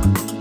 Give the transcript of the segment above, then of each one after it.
Bye.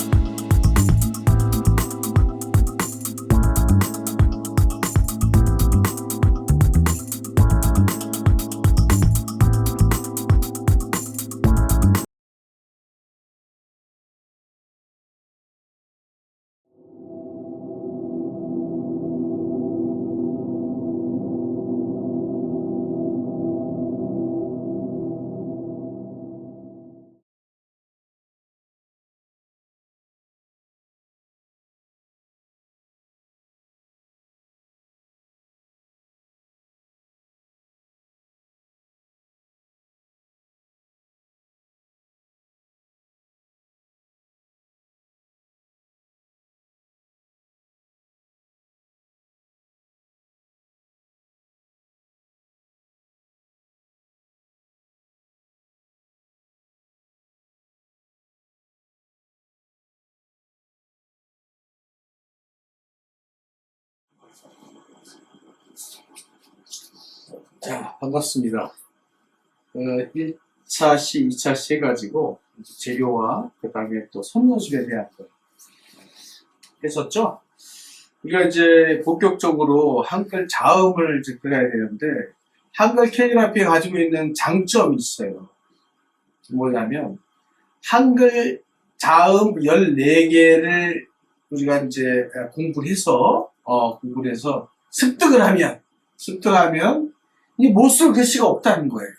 자, 반갑습니다. 어, 1차 시, 2차 시 해가지고 재료와 그 다음에 또 선노술에 대한 거 했었죠? 우리가 이제 본격적으로 한글 자음을 이제 그려야 되는데 한글 캘리그라피가 가지고 있는 장점이 있어요. 뭐냐면 한글 자음 14개를 우리가 이제 공부를 해서 어, 공부를 해서 습득을 하면 습득하면 이 못 쓸 글씨가 없다는 거예요.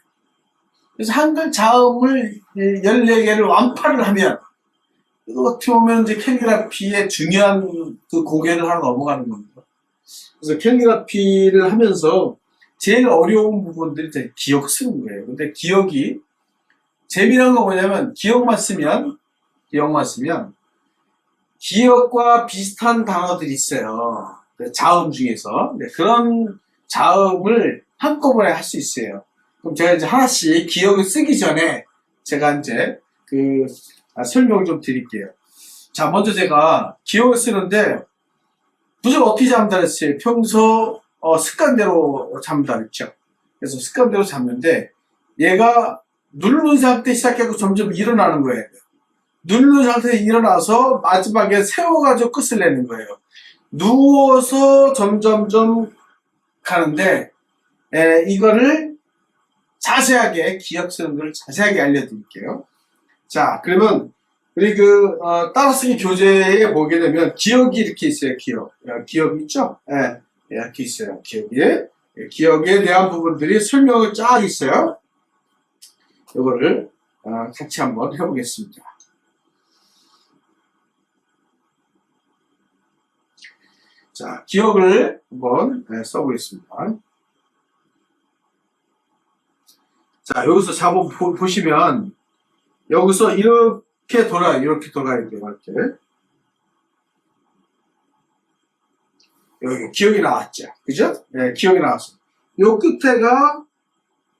그래서 한글 자음을 14개를 완파를 하면, 이거 어떻게 보면 이제 캘리그라피의 중요한 그 고개를 하나 넘어가는 겁니다. 그래서 캘리그라피를 하면서 제일 어려운 부분들이 이제 기억 쓰는 거예요. 근데 기억이, 재미난 거 뭐냐면, 기억만 쓰면, 기억만 쓰면, 기억과 비슷한 단어들이 있어요. 그 자음 중에서. 네, 그런 자음을 한꺼번에 할 수 있어요. 그럼 제가 이제 하나씩 기억을 쓰기 전에 제가 이제 그 아, 설명을 좀 드릴게요. 자, 먼저 제가 기억을 쓰는데 무조건 어떻게 잠다 했어요? 평소 어, 습관대로 잠다 했죠. 그래서 습관대로 잡는데 얘가 누른 상태 시작하고 점점 일어나는 거예요. 누른 상태에 일어나서 마지막에 세워가지고 끝을 내는 거예요. 누워서 점점점 가는데 에, 이거를 자세하게 기억 쓰는 걸 자세하게 알려드릴게요. 자, 그러면 우리 그 어, 따라쓰기 교재에 보게 되면 기억이 이렇게 있어요. 기억, 어, 기억 있죠? 예, 이렇게 있어요. 기억이 예, 기억에 대한 부분들이 설명을 쫙 있어요. 이거를 어, 같이 한번 해보겠습니다. 자, 기억을 한번 네, 써보겠습니다. 자, 여기서 보, 보시면, 여기서 이렇게 돌아요. 이렇게 돌아야 돼요. 이렇게. 여기 기억이 나왔죠. 그죠? 네, 기억이 나왔어. 요 끝에가,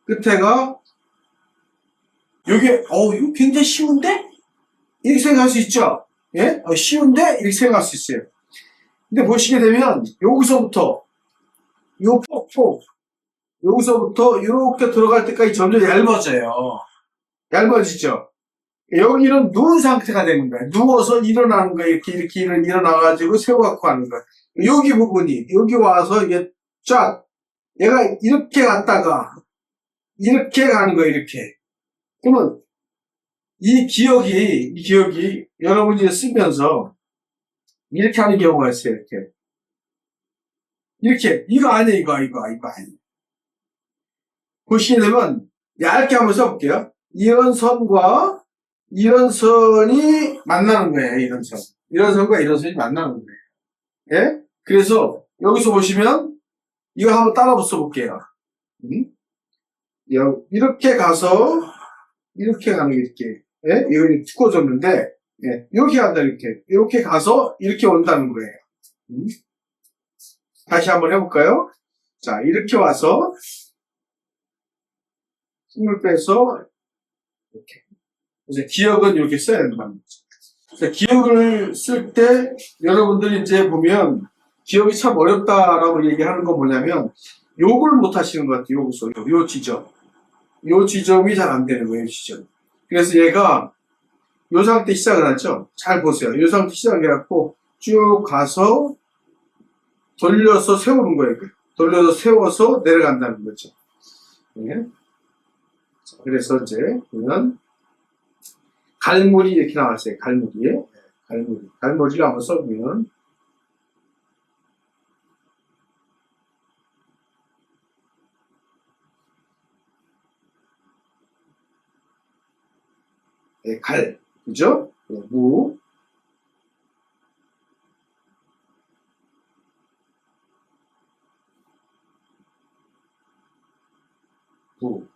끝에가, 여기, 어, 이거 굉장히 쉬운데? 이렇게 생각할 수 있죠? 예? 어, 쉬운데? 이렇게 생각할 수 있어요. 근데 보시게 되면, 여기서부터, 요 폭폭, 여기서부터 이렇게 들어갈 때까지 점점 얇아져요. 얇아지죠? 여기는 누운 상태가 되는 거야. 누워서 일어나는 거야. 이렇게, 이렇게 일어나가지고 세워갖고 하는 거야. 여기 부분이, 여기 와서 이게 쫙, 얘가 이렇게 갔다가, 이렇게 가는 거야, 이렇게. 그러면, 이 기억이, 이 기억이 여러분이 쓰면서, 이렇게 하는 경우가 있어요, 이렇게. 이렇게, 이거 아니야, 이거, 이거, 이거 아니야. 보시게 되면 얇게 한번 써볼게요. 이런 선과 이런 선이 만나는 거예요. 이런 선. 이런 선과 이런 선이 만나는 거예요. 예? 그래서 여기서 보시면 이거 한번 따라 써볼게요. 음? 이렇게 가서 이렇게 가는 게 이렇게 예? 이거 두꺼워졌는데 예? 이렇게 간다 이렇게 이렇게 가서 이렇게 온다는 거예요. 음? 다시 한번 해볼까요? 자 이렇게 와서 힘을 빼서 이렇게. 그래서 기억은 이렇게 써야 된다는 거죠. 기억을 쓸 때 여러분들이 이제 보면 기억이 참 어렵다라고 얘기하는 건 뭐냐면 욕을 못 하시는 것 같아요. 여기서 요 지점. 요 지점이 잘 안 되는 거예요. 지점. 그래서 얘가 요 상태 시작을 하죠. 잘 보세요. 요 상태 시작해갖고 쭉 가서 돌려서 세우는 거예요. 돌려서 세워서 내려간다는 거죠. 예. 자, 그래서 이제 보면 갈무리 이렇게 나왔어요. 갈무리. 예, 갈무리. 갈무리를 한번 써보면 예, 갈, 그죠? 예, 무, 무.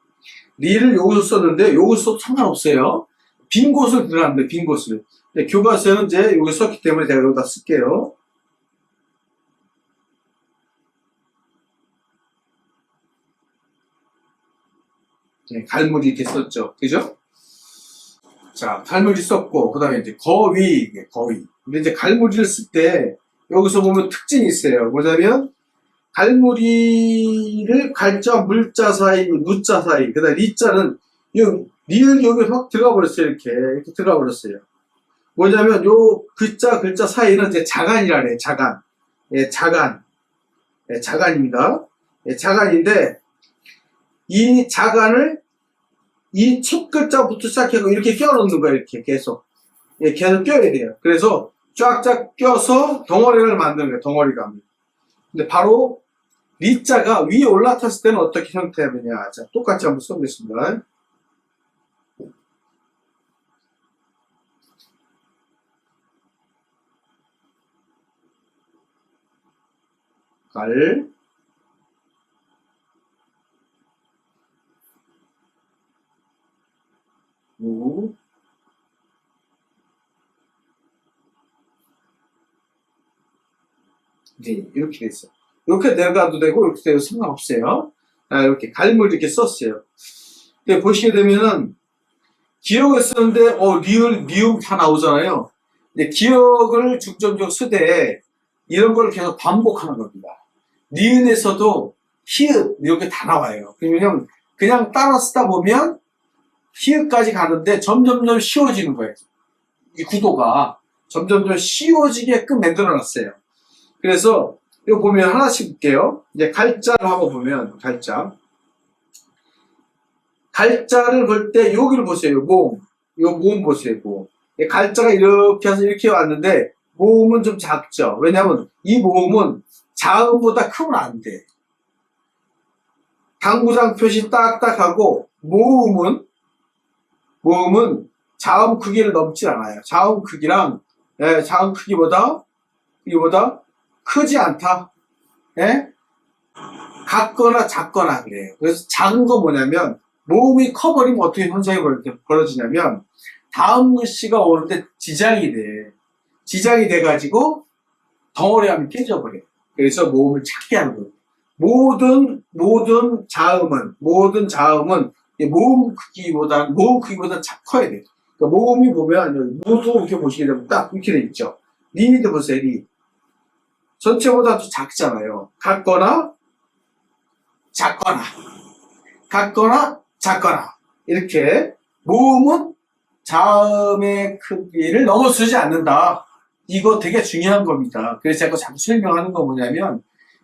리를 여기서 썼는데, 여기서 상관없어요. 빈 곳을 들어갔는데, 빈 곳을. 네, 교과서는 이제 여기 썼기 때문에 제가 여기다 쓸게요. 네, 갈무리 이렇게 썼죠. 그죠? 자, 갈무리 썼고, 그 다음에 이제 거위, 네, 거위. 근데 이제 갈무리를 쓸 때, 여기서 보면 특징이 있어요. 뭐냐면, 갈무리를 갈자, 물자 사이, 무자 사이, 그 다음에 리자는, 이 리을 여기 확 들어가 버렸어요. 이렇게. 이렇게 들어가 버렸어요. 뭐냐면, 요 글자, 글자 사이는 이제 자간이라네, 자간. 예, 자간. 예, 자간입니다. 예, 자간인데, 이 자간을 이 첫 글자부터 시작해서 이렇게 껴놓는 거예요, 이렇게 계속. 예, 계속 껴야 돼요. 그래서 쫙쫙 껴서 덩어리를 만드는 거예요, 덩어리가. 근데 바로 리자가 위에 올라탔을 때는 어떻게 형태냐면, 자, 똑같이 한번 써보겠습니다. 갈, 무, 네, 이렇게 됐어. 이렇게 내려가도 되고, 이렇게 돼도 상관없어요. 아, 이렇게 갈물 이렇게 썼어요. 근데 보시게 되면은, 기억을 쓰는데, 어, 리을, 미음 다 나오잖아요. 근데 기억을 중점적 쓰되, 이런 걸 계속 반복하는 겁니다. 니은에서도 히읗, 이렇게 다 나와요. 그러면 그냥 따라 쓰다 보면, 히읗까지 가는데 점점점 쉬워지는 거예요. 이 구도가 점점점 쉬워지게끔 만들어 놨어요. 그래서 이거 보면 하나씩 볼게요. 이제 갈자를 한번 보면 갈자. 갈자를 볼 때 여기를 보세요. 모음. 요 모음 보세요. 모음. 이 갈자가 이렇게 해서 이렇게 왔는데 모음은 좀 작죠. 왜냐하면 이 모음은 자음보다 크면 안 돼. 당구장 표시 딱딱하고 모음은 모음은 자음 크기를 넘지 않아요. 자음 크기랑 예, 자음 크기보다 이보다 크지 않다. 예? 같거나 작거나 그래요. 그래서 작은 거 뭐냐면 모음이 커버리면 어떻게 현상이 벌- 벌어지냐면 다음 글씨가 오는데 지장이 돼. 지장이 돼가지고 덩어리하면 깨져버려. 그래서 모음을 작게 하는 거예요. 모든 모든 자음은 모든 자음은 이 모음 크기보다 모음 크기보다 작 커야 돼요. 그러니까 모음이 보면 무도 이렇게 보시게 되면 딱 이렇게 돼 있죠. 리도 보세요. 리. 전체보다 도 작잖아요. 같거나 작거나 같거나 작거나 이렇게 모음은 자음의 크기를 넘어서지 않는다. 이거 되게 중요한 겁니다. 그래서 제가 자꾸 설명하는 거 뭐냐면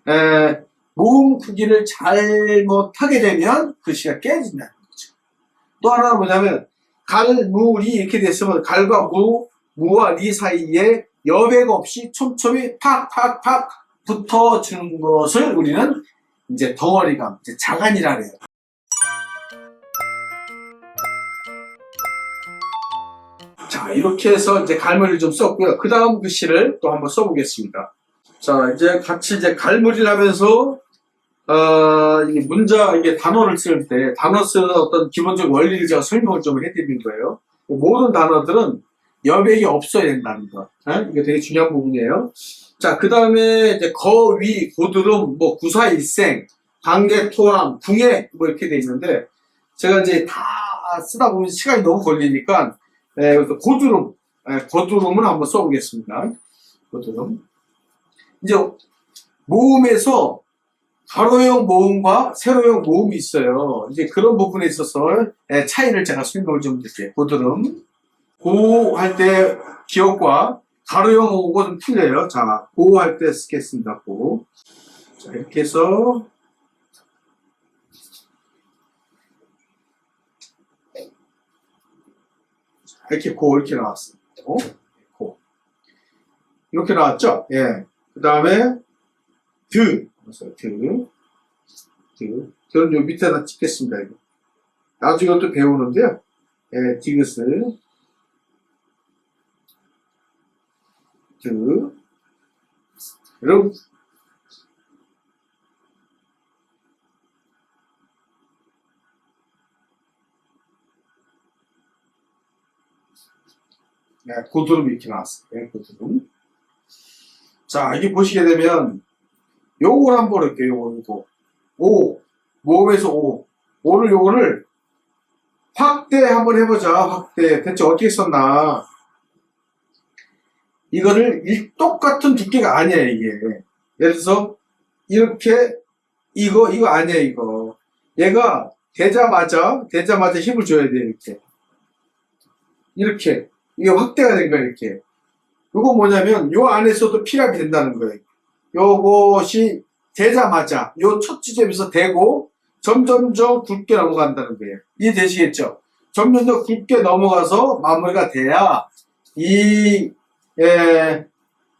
에, 모음 크기를 잘못하게 되면 글씨가 깨진다는 거죠. 또 하나는 뭐냐면 갈, 무, 리 이렇게 됐으면 갈과 무, 무와 리 사이에 여백 없이 촘촘히 팍팍팍 붙어주는 것을 우리는 이제 덩어리감, 이제 자간이라 그래요. 자, 이렇게 해서 이제 갈무리를 좀 썼고요. 그 다음 글씨를 또 한번 써보겠습니다. 자, 이제 같이 이제 갈무리를 하면서, 어, 이게 문자, 이게 단어를 쓸 때, 단어 쓰는 어떤 기본적 원리를 제가 설명을 좀 해드린 거예요. 모든 단어들은 여백이 없어야 된다는 거. 예? 이게 되게 중요한 부분이에요. 자, 그 다음에 이제 거, 위, 고드름, 뭐, 구사, 일생, 관계, 토함, 궁예, 뭐 이렇게 돼 있는데, 제가 이제 다 쓰다 보면 시간이 너무 걸리니까, 예, 그래서 고드름, 예, 고드름을 한번 써보겠습니다. 고드름. 이제, 모음에서 가로형 모음과 세로형 모음이 있어요. 이제 그런 부분에 있어서 예, 차이를 제가 설명을 좀 드릴게요. 고드름. 고 할 때 기억과 가로형 좀 틀려요. 자, 고 할 때 쓰겠습니다. 고. 자, 이렇게 해서 자, 이렇게 고 이렇게 나왔어요. 고. 고. 이렇게 나왔죠? 예. 그 다음에 드. 그래서 드. 드. 저는 요 밑에다 찍겠습니다. 이거. 나중에 또 배우는데요. 예, 디귿을 드. 여러분, 네, 고드름 이렇게 나왔어요. 네, 고드름. 자, 이게 보시게 되면, 요걸 한번 볼게요, 요거, 요거. 5. 모음에서 5. 5를 요거를 확대 한번 해보자, 확대. 대체 어떻게 썼나. 이거를 일- 똑같은 두께가 아니야, 이게. 예를 들어서, 이렇게, 이거, 이거 아니야, 이거. 얘가 되자마자, 되자마자 힘을 줘야 돼, 이렇게. 이렇게. 이게 확대가 된 거야, 이렇게. 요거 뭐냐면, 요 안에서도 피랍이 된다는 거예요. 요것이 되자마자, 요 첫 지점에서 되고, 점점 점 굵게 넘어간다는 거예요. 이해되시겠죠? 점점점 굵게 넘어가서 마무리가 돼야, 이, 에,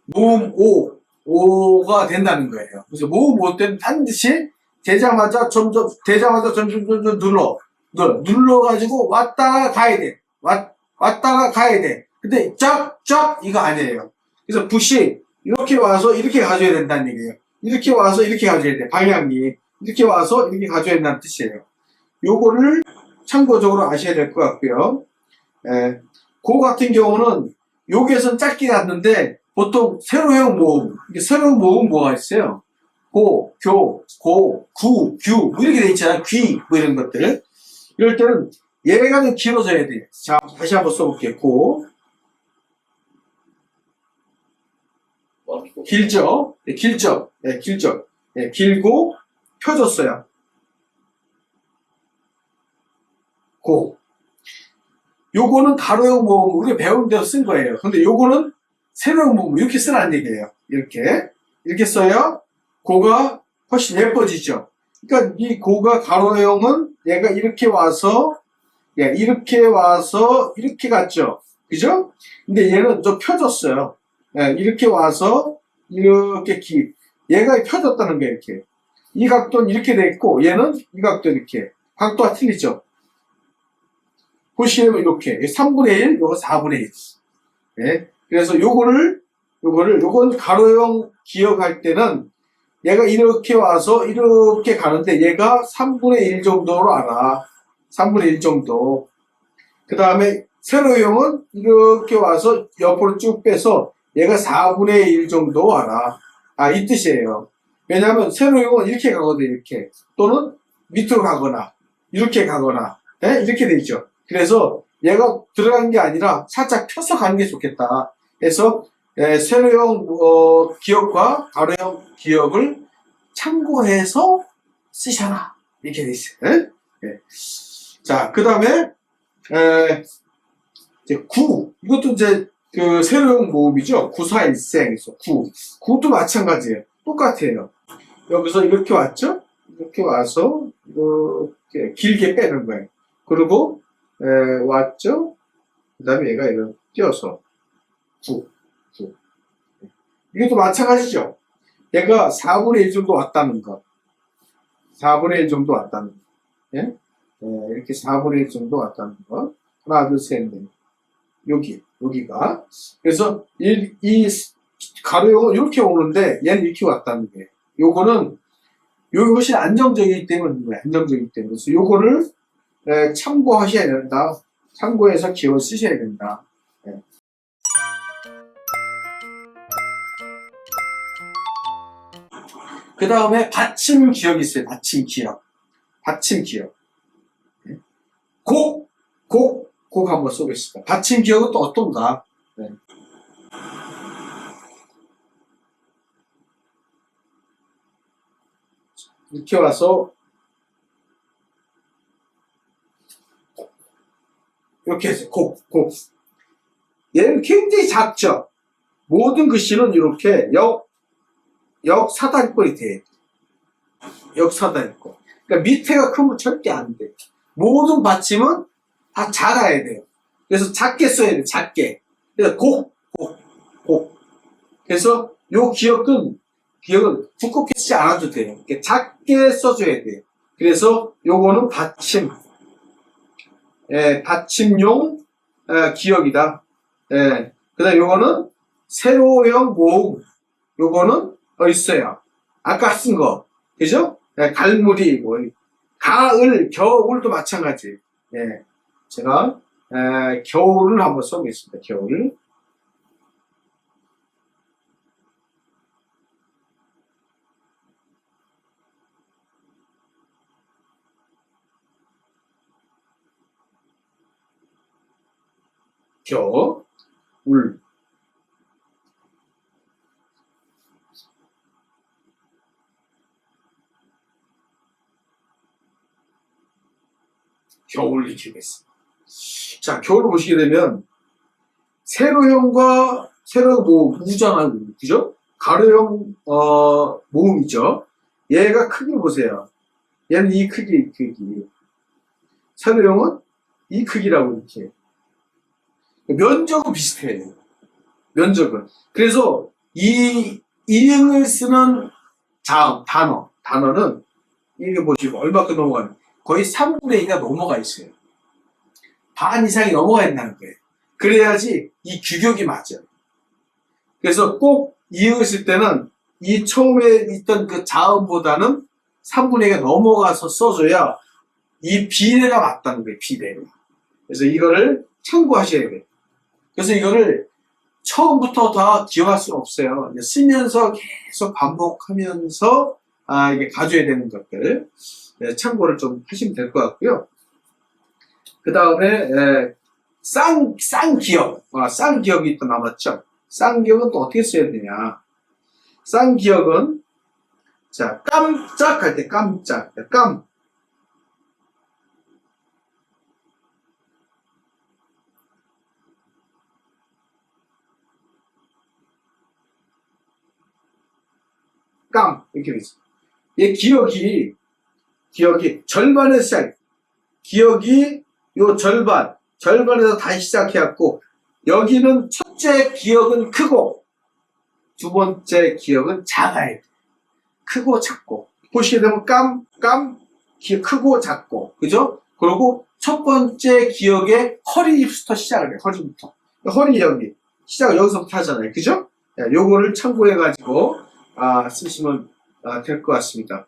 모음 5, 5가 된다는 거예요. 그래서 모음 5 때는 반드시 되자마자 점점, 되자마자 점점, 점점 눌러. 눌러. 눌러 가지고 왔다가 가야 돼. 왔, 왔다가 가야 돼. 근데 쫙, 쫙, 이거 아니에요. 그래서 붓이 이렇게 와서 이렇게 가져야 된다는 얘기예요. 이렇게 와서 이렇게 가져야 돼. 방향이. 이렇게 와서 이렇게 가져야 된다는 뜻이에요. 요거를 참고적으로 아셔야 될 것 같고요. 에, 고 같은 경우는 여기에선 짧게 갔는데 보통 세로형 모음, 세로형 모음 뭐가 있어요? 고, 교, 고, 구, 규, 뭐 이렇게 돼 있잖아요. 귀, 뭐 이런 것들. 이럴 때는 얘가 좀 길어져야 돼요. 자, 다시 한번 써볼게요. 고. 길죠? 네, 길죠? 네, 길죠? 네, 길고, 펴졌어요. 고. 요거는 가로형 모음, 우리가 배운 대로 쓴 거예요. 근데 요거는 세로형 모음, 이렇게 쓰라는 얘기예요. 이렇게. 이렇게 써야 고가 훨씬 예뻐지죠. 그러니까 이 고가 가로형은 얘가 이렇게 와서, 예, 이렇게 와서 이렇게 갔죠. 그죠? 근데 얘는 좀 펴졌어요. 예, 이렇게 와서 이렇게 기, 얘가 펴졌다는 거예요, 이렇게. 이 각도는 이렇게 돼 있고, 얘는 이 각도 이렇게. 각도가 틀리죠. 보시면 이렇게. 3분의 1, 요거 4분의 1. 예. 그래서 요거를, 요거를, 요건 가로형 기억할 때는 얘가 이렇게 와서 이렇게 가는데 얘가 3분의 1 정도로 알아. 3분의 1 정도. 그 다음에 세로형은 이렇게 와서 옆으로 쭉 빼서 얘가 4분의 1 정도 알아. 아, 이 뜻이에요. 왜냐하면 세로형은 이렇게 가거든, 이렇게. 또는 밑으로 가거나, 이렇게 가거나, 예? 이렇게 돼 있죠. 그래서 얘가 들어간 게 아니라 살짝 펴서 가는 게 좋겠다. 그래서 예, 세로형 어, 기억과 가로형 기억을 참고해서 쓰셔라. 이렇게 돼 있어요. 예? 예. 자, 그 다음에 이제 구 이것도 이제 그 세로형 모음이죠. 구사일생에서 구 구도 마찬가지예요. 똑같아요. 여기서 이렇게 왔죠? 이렇게 와서 이렇게 길게 빼는 거예요. 그리고 에, 왔죠? 그 다음에 얘가 이렇게 띄어서 구, 구. 이것도 마찬가지죠. 얘가 4분의 1 정도 왔다는 거. 4분의 1 정도 왔다는 거. 예? 예, 이렇게 4분의 1 정도 왔다는 거. 하나, 둘, 셋, 넷. 여기, 여기가. 그래서 이, 이 가로형은 이렇게 오는데 얘는 이렇게 왔다는 거예요. 요거는 훨씬 안정적이기 때문에 안정적이기 때문에 그래서 요거를 에, 참고하셔야 된다. 참고해서 기호 쓰셔야 된다. 그 다음에 받침 기억이 있어요. 받침 기억. 받침 기억. 네. 곡, 곡, 곡 한번 써보겠습니다. 받침 기억은 또 어떤가? 네. 이렇게 와서 이렇게 해서 곡, 곡. 얘는 굉장히 작죠. 모든 글씨는 이렇게 역, 역사단꼴이 돼. 역사단꼴. 그러니까 밑에가 크면 절대 안 돼. 모든 받침은 다 작아야 돼요. 그래서 작게 써야 돼, 작게. 그래서 곡, 곡, 곡. 그래서 요 기억은, 기억은 두껍게 쓰지 않아도 돼요. 이렇게 작게 써줘야 돼요. 그래서 요거는 받침. 예, 받침용 예, 기억이다. 예. 그 다음 요거는 세로형 모음. 요거는 어 있어요. 아까 쓴 거. 그죠? 예, 갈무리, 뭐, 가을, 겨울도 마찬가지. 예. 제가, 에, 겨울을 한번 써보겠습니다. 겨울. 겨, 울. 겨울 익히겠습니다. 자, 겨울 보시게 되면, 세로형과 세로 모음, 우잖아요. 그죠? 가로형, 어, 모음이죠. 얘가 크기 보세요. 얘는 이 크기, 이 크기. 세로형은 이 크기라고 이렇게. 면적은 비슷해요. 면적은. 그래서 이 이응을 쓰는 자음, 단어, 단어는 이게 보시고 얼마큼 넘어가는 거의 3분의 2가 넘어가 있어요. 반 이상이 넘어가 있다는 거예요. 그래야지 이 규격이 맞아요. 그래서 꼭 이응을 쓸 때는 이 처음에 있던 그 자음보다는 3분의 2가 넘어가서 써줘야 이 비례가 맞다는 거예요. 비례가. 그래서 이거를 참고하셔야 돼요. 그래서 이거를 처음부터 다 기억할 수는 없어요. 쓰면서 계속 반복하면서 아, 이게 가져야 되는 것들 네, 참고를 좀 하시면 될 것 같고요. 그 다음에 쌍, 쌍기역, 아, 쌍기역이 또 남았죠. 쌍기역은 또 어떻게 써야 되냐. 쌍기역은 자 깜짝 할 때 깜짝, 깜 깜 이렇게 되죠. 얘 기억이 기억이 절반에서 시작. 기억이 요 절반 절반에서 다시 시작해갖고 여기는 첫째 기억은 크고 두 번째 기억은 작아야 돼. 크고 작고 보시게 되면 깜, 깜, 기, 크고 작고 그죠? 그리고 첫 번째 기억의 허리부터 시작을 해. 허리부터 허리 여기 시작 여기서부터 하잖아요. 그죠? 네, 요거를 참고해가지고 아, 쓰시면 아, 될 것 같습니다.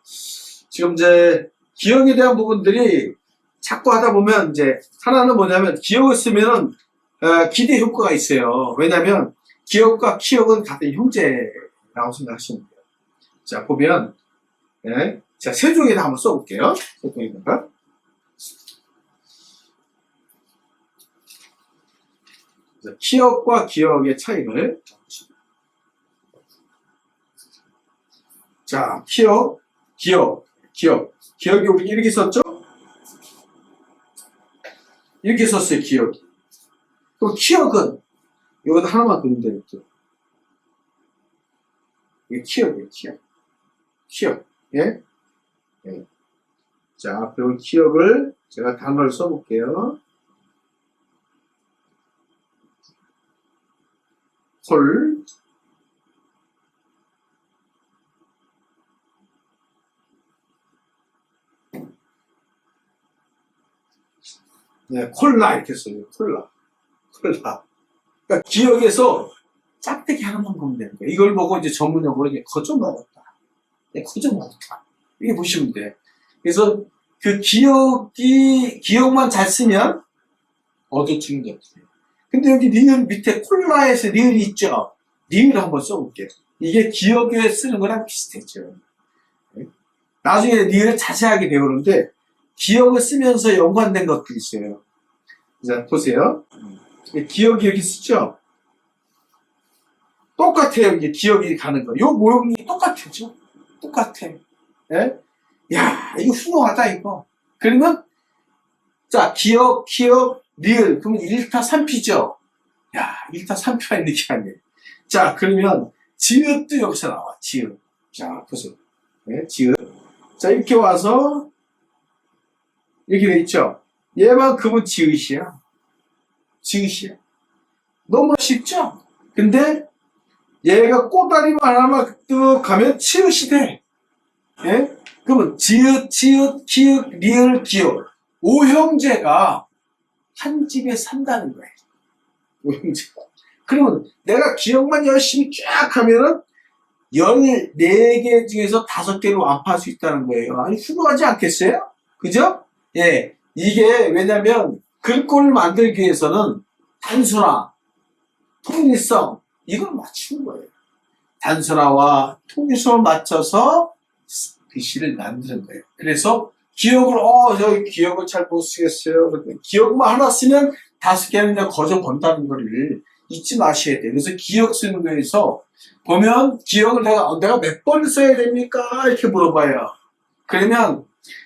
지금 이제 기억에 대한 부분들이 자꾸 하다 보면 이제 하나는 뭐냐면 기억을 쓰면은 어, 기대 효과가 있어요. 왜냐하면 기억과 기억은 같은 형제라고 생각하시면 돼요. 자 보면 예, 자 세종에다 한번 써볼게요. 세종에다가 자, 기억과 기억의 차이를 자, 기억, 기억, 기억. 기억이 우리 이렇게 썼죠? 이렇게 썼어요, 기억이. 그럼 기억은, 여기다 하나만 그리면 되겠죠. 이게 기억이에요, 기억. 기억. 예? 예. 자, 그럼 기억을 제가 단어를 써볼게요. 콜, 네, 콜라 이렇게 써요. 콜라. 콜라. 그러니까 기억에서 짝대기 하나만 보면 되는 거예요. 이걸 보고 이제 전문용어로 이제 거저 먹었다. 네, 거저 먹었다. 이게 보시면 돼. 그래서 그 기억이, 기억만 잘 쓰면 얻어지는 게 없어요. 근데 여기 리을 밑에 콜라에서 리을이 있죠? 리을 한번 써볼게요. 이게 기억에 쓰는 거랑 비슷했죠. 네? 나중에 리을을 자세하게 배우는데 기억을 쓰면서 연관된 것도 있어요. 자, 보세요. 기억이 여기 쓰죠? 똑같아요. 이게 기억이 가는 거. 요 모형이 똑같죠? 똑같아. 예? 야, 이거 훌륭하다, 이거. 그러면, 자, 기억, 기억, 리을. 그러면 1타 3피죠? 야, 1타 3표 있는 게 아니에요. 자, 그러면 지읒도 여기서 나와. 지읒. 자, 보세요. 네, 지읒. 자, 이렇게 와서 이렇게 돼 있죠. 얘만큼은 지읒이야. 지읒이야. 너무 쉽죠? 근데 얘가 꼬다리만 하나만 뚝 가면 치읒이 돼. 예? 그러면 지읒, 치읒, 기읒, 리을, 기읒. 오형제가 한 집에 산다는 거예요. 오형제가. 그러면 내가 기억만 열심히 쫙 하면은 14개 중에서 5개를 완파할 수 있다는 거예요. 아니, 훌륭하지 않겠어요? 그죠? 예. 이게 왜냐면 글꼴을 만들기 위해서는 단순화, 통일성, 이걸 맞추는 거예요. 단순화와 통일성을 맞춰서 글씨를 만드는 거예요. 그래서 기억을, 어, 저 기억을 잘 못 쓰겠어요. 기억만 하나 쓰면 다섯 개는 거저 본다는 거를 잊지 마셔야 돼요. 그래서 기억 쓰는 거에서 보면 기억을 내가, 어, 내가 몇 번 써야 됩니까? 이렇게 물어봐요. 그러면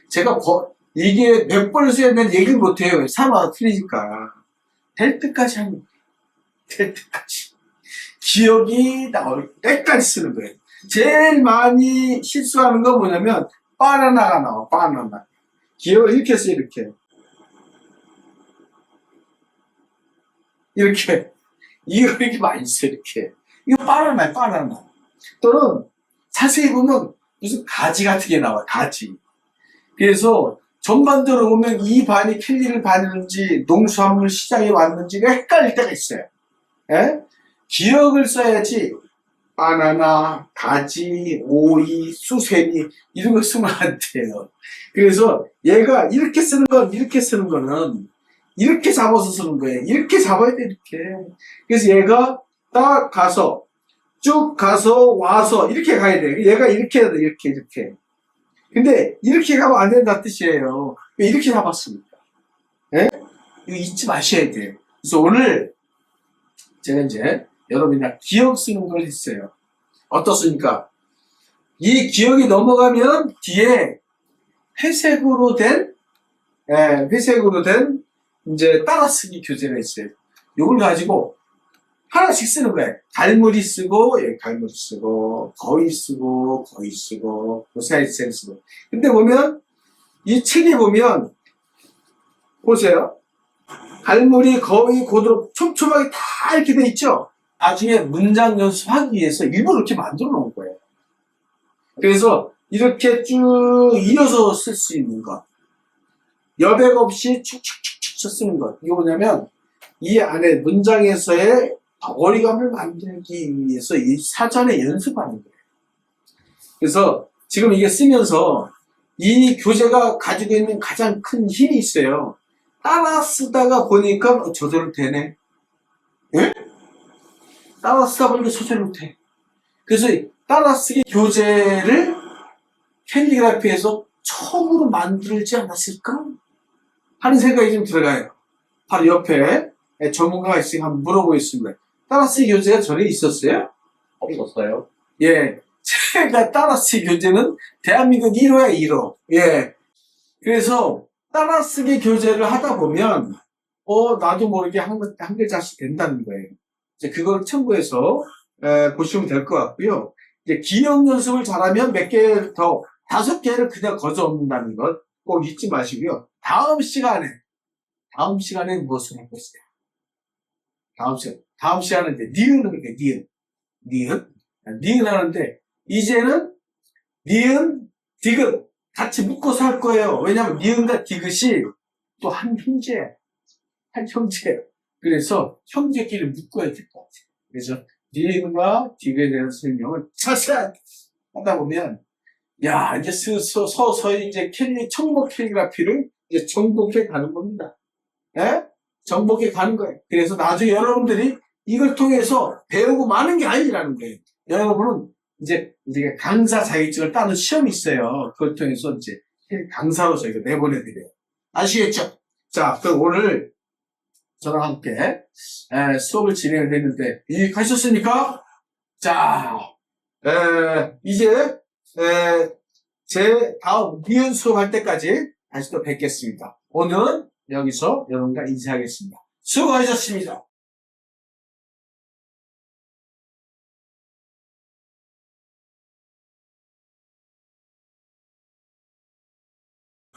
제가 거- 이게 몇 번을 써야 되는 얘기를 못해요. 사마가 틀리니까. 될 때까지 거예요. 될 때까지. 기억이 나올 때까지 쓰는 거예요. 제일 많이 실수하는 건 뭐냐면, 바나나가 나와, 바나나. 기억을 이렇게 써, 이렇게. 이렇게. 이거 이렇게 많이 써, 이렇게. 이거 바나나야, 바나나. 또는 자세히 보면 무슨 가지 같은 게 나와, 가지. 그래서 전반적으로 보면 이 반이 캘리를 봤는지 농수산물 시장에 왔는지가 헷갈릴 때가 있어요. 예? 기억을 써야지 바나나, 가지, 오이, 수세미 이런 거 쓰면 안 돼요. 그래서 얘가 이렇게 쓰는 건 이렇게 쓰는 거는 이렇게 잡아서 쓰는 거예요. 이렇게 잡아야 돼 이렇게. 그래서 얘가 딱 가서 쭉 가서 와서 이렇게 가야 돼. 얘가 이렇게 해야 돼 이렇게 이렇게. 근데 이렇게 가면 안 된다 뜻이에요. 왜 이렇게 잡았습니까? 예? 이거 잊지 마셔야 돼요. 그래서 오늘 제가 이제 여러분이랑 기억 쓰는 걸 했어요. 어떻습니까? 이 기억이 넘어가면 뒤에 회색으로 된, 예, 회색으로 된 이제 따라쓰기 교재가 있어요. 이걸 가지고 하나씩 쓰는 거예요. 갈무리 쓰고, 예, 갈무리 쓰고, 거의 쓰고, 거의 쓰고, 고사이센 쓰고. 근데 보면, 이 책에 보면, 보세요. 갈무리, 거의, 고드로, 촘촘하게 다 이렇게 돼 있죠? 나중에 문장 연습하기 위해서 일부러 이렇게 만들어 놓은 거예요. 그래서 이렇게 쭉 이어서 쓸 수 있는 것. 여백 없이 축축축축 쓰는 것. 이게 뭐냐면, 이 안에 문장에서의 덩어리감을 만들기 위해서 이 사전에 연습하는 거예요. 그래서 지금 이게 쓰면서 이 교재가 가지고 있는 가장 큰 힘이 있어요. 따라 쓰다가 보니까 어, 저절로 되네. 예? 따라 쓰다 보니까 저절로 돼. 그래서 이 따라 쓰기 교재를 캘리그라피에서 처음으로 만들지 않았을까? 하는 생각이 좀 들어가요. 바로 옆에 전문가가 있으니 한번 물어보겠습니다. 따라쓰기 교재가 전에 있었어요? 없었어요. 예. 제가 따라쓰기 교재는 대한민국 1호야, 1호. 예. 그래서 따라쓰기 교재를 하다 보면, 어, 나도 모르게 한, 글- 한 글자씩 된다는 거예요. 이제 그걸 참고해서, 에, 보시면 될 것 같고요. 이제 기억 연습을 잘하면 몇 개 더, 다섯 개를 그냥 거저 없는다는 것 꼭 잊지 마시고요. 다음 시간에, 다음 시간에 무엇을 할 것이냐. 다음 시간, 다음 시간은 이제 니은을 이렇게 니은, 니은, 니은 하는데 이제는 니은, 디귿 같이 묶어서 할 거예요. 왜냐하면 니은과 디귿이 또 한 형제, 한 형제예요. 그래서 형제끼리 묶어야 될 것 같아요. 그래서 니은과 디귿에 대한 설명을 자세하게 하다 보면 야 이제 스스 서서히 이제 캘리 청목 캘리그라피를 이제 정복해 가는 겁니다. 예? 정복해 가는 거예요. 그래서 나중에 여러분들이 이걸 통해서 배우고 마는 게 아니라는 거예요. 여러분은 이제 우리가 강사 자격증을 따는 시험이 있어요. 그걸 통해서 이제 강사로서 이거 내보내드려요. 아시겠죠? 자, 그럼 오늘 저랑 함께 에, 수업을 진행을 했는데 이해가셨습니까? 자, 에, 이제 에, 제 다음 니은 수업할 때까지 다시 또 뵙겠습니다. 오늘은 여기서 여러분과 인사하겠습니다. 수고하셨습니다.